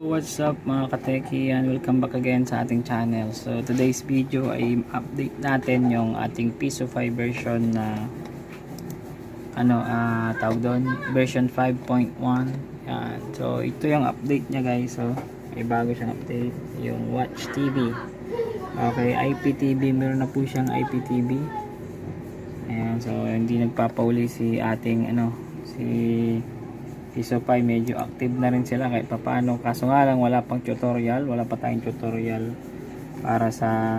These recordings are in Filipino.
What's up mga kateki and welcome back again sa ating channel. So today's video ay update natin yung ating Piso 5 version na ano ah tawag doon version 5.1. Yan. So ito yung update niya guys. So may bago siyang update yung Watch TV. Okay, IPTV meron na po siyang IPTV. Ayan, so hindi nagpapauli si ating ano si 5 medyo active na rin sila kahit papaano. Kaso nga lang wala pang tutorial wala pa tayong tutorial para sa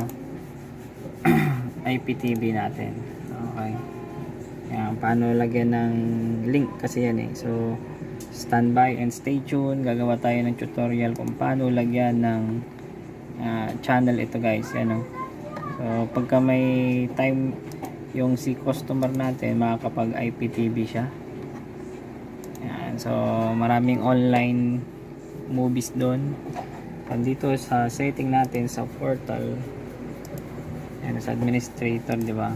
IPTV natin. Okay. Yan, paano lagyan ng link kasi yan eh. So standby and stay tuned. Gagawa tayo ng tutorial kung paano lagyan ng ah, channel ito guys. Yan oh. so pagka may time yung si customer natin makakapag IPTV siya yan. So, maraming online movies doon. Nandito sa setting natin sa portal. Yan, sa administrator, di ba?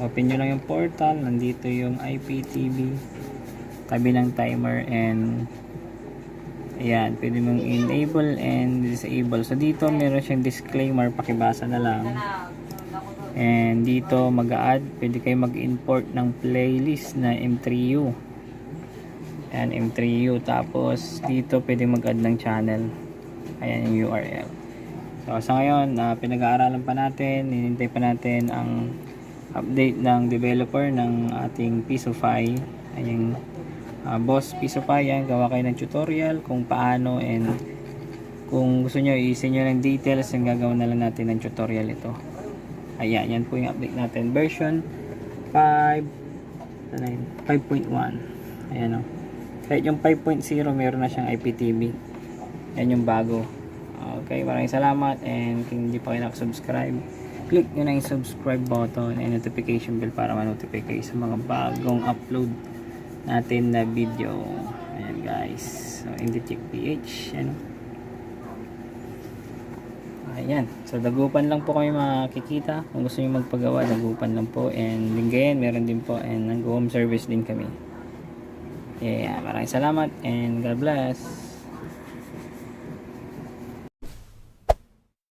Open nyo lang yung portal. Nandito yung IPTV. Tabi ng timer and Ayan, pwede mong enable and disable. So, dito meron siyang disclaimer. Pakibasa na lang. And dito mag-add, pwede kayo mag-import ng playlist na M3U. Ayan, M3U. Tapos, dito pwede mag-add ng channel. Ayan yung URL. So, sa ngayon, na pinag-aaralan pa natin, hinintay pa natin ang update ng developer ng ating Pisofy. Ayan yung ah, boss Pisofy. Yan, gawa kayo ng tutorial kung paano and kung gusto nyo, i-send nyo ng details, yung gagawin na lang natin ng tutorial ito. Ayan, yan po yung update natin. Version 5, 5.1. Ayan o. Kahit yung 5.0 meron na siyang IPTV. Yan yung bago. Okay, maraming salamat and kung hindi pa kayo nakasubscribe, click nyo na yung subscribe button and notification bell para ma-notify kayo sa mga bagong upload natin na video. Ayan guys. So, Inditech PH. Ano? Ayan. So, dagupan lang po kami makikita. Kung gusto nyo magpagawa, dagupan lang po. And linggayan, meron din po. And nag-home service din kami. Yeah, maraming salamat and God bless.